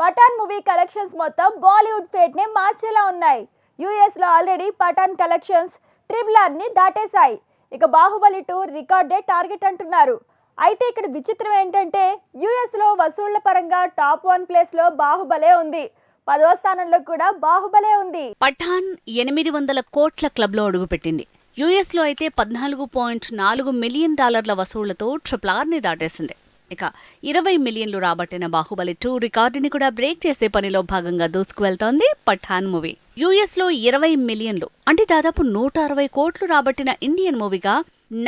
Pathan movie collections మొత్తం బాలీవుడ్ ఫేట్ని మార్చేలా ఉన్నాయి. యుఎస్లో ఆల్రెడీ పఠాన్ కలెక్షన్స్ ట్రిపుల్ ఆర్ని దాటేశాయి. ఇక బాహుబలి టూ రికార్డే టార్గెట్ అంటున్నారు. అయితే ఇక్కడ విచిత్రం ఏంటంటే యుఎస్లో వసూళ్ళ పరంగా టాప్ వన్ ప్లేస్లో బాహుబలే ఉంది. పదవ స్థానంలో కూడా బాహుబలే ఉంది. పఠాన్ ఎనిమిది వందల కోట్ల క్లబ్లో అడుగుపెట్టింది. యుఎస్లో అయితే పద్నాలుగు పాయింట్ నాలుగు మిలియన్ డాలర్ల వసూళ్ళతో ట్రిపుల్ ఆర్ని దాటేసింది. ఇక ఇరవై మిలియన్లు రాబట్టిన బాహుబలి టూ రికార్డుని కూడా బ్రేక్ చేసే పనిలో భాగంగా దూసుకువెళ్తోంది పఠాన్ మూవీ. యుఎస్లో ఇరవై మిలియన్లు అంటే దాదాపు నూట అరవై కోట్లు రాబట్టిన ఇండియన్ మూవీగా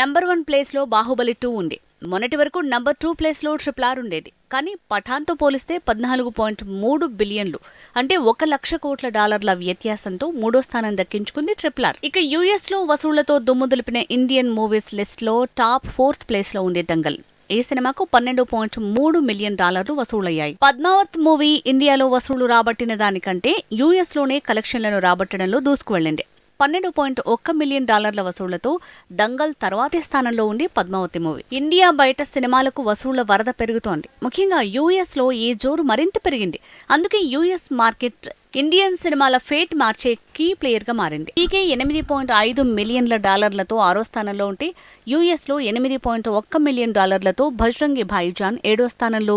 నంబర్ వన్ ప్లేస్లో బాహుబలి టూ ఉంది. మొన్నటి వరకు నంబర్ టూ ప్లేస్లో ట్రిపుల్ ఆర్ ఉండేది. కానీ పఠాన్తో పోలిస్తే పద్నాలుగు పాయింట్ మూడు బిలియన్లు అంటే ఒక లక్ష కోట్ల డాలర్ల వ్యత్యాసంతో మూడో స్థానం దక్కించుకుంది ట్రిపుల్ ఆర్. ఇక యుఎస్లో వసూళ్ళతో దుమ్ము దులిపిన ఇండియన్ మూవీస్ లిస్ట్లో టాప్ ఫోర్త్ ప్లేస్లో ఉంది దంగల్. ఈ సినిమాకు పన్నెండు పాయింట్ మూడు మిలియన్ డాలర్లు వసూలయ్యాయి. పద్మావత్ మూవీ ఇండియాలో వసూలు రాబట్టిన దానికంటే యుఎస్లోనే కలెక్షన్లను రాబట్టడంలో దూసుకువెళ్ళింది పన్నెండు పాయింట్ ఒక్క మిలియన్ డాలర్ల వసూళ్ళతో దంగల్ తర్వాతి స్థానంలో ఉంది పద్మావతి మూవీ. ఇండియా బయట సినిమాలకు వసూళ్ళ వరద పెరుగుతోంది. ముఖ్యంగా యుఎస్లో ఈ జోరు మరింత పెరిగింది. అందుకే యుఎస్ మార్కెట్ ఇండియన్ సినిమాల ఫేట్ మార్చే కీ ప్లేయర్గా మారింది. పీకే ఎనిమిది పాయింట్ ఐదు మిలియన్ల డాలర్లతో ఆరో స్థానంలో ఉంటే యుఎస్లో ఎనిమిది పాయింట్ ఒక్క మిలియన్ డాలర్లతో భజ్రంగి భాయిజాన్ ఏడో స్థానంలో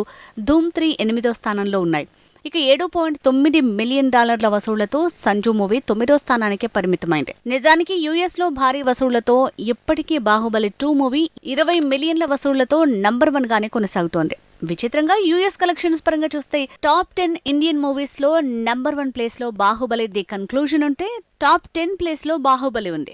ధూమ్ త్రీ ఎనిమిదో స్థానంలో ఉన్నాయి. ఇక ఏడు పాయింట్ తొమ్మిది మిలియన్ డాలర్ల వసూళ్ళతో సంజు మూవీ తొమ్మిదో స్థానానికే పరిమితమైంది. నిజానికి యుఎస్లో భారీ వసూళ్ళతో ఇప్పటికీ బాహుబలి టూ మూవీ ఇరవై మిలియన్ల వసూళ్ళతో నంబర్ వన్ గానే కొనసాగుతోంది. విచిత్రంగా యుఎస్ కలెక్షన్స్ పరంగా చూస్తే టాప్ టెన్ ఇండియన్ మూవీస్లో నంబర్ వన్ ప్లేస్లో బాహుబలి ది కన్క్లూజన్ ఉంటే టాప్ టెన్ ప్లేస్లో బాహుబలి ఉంది.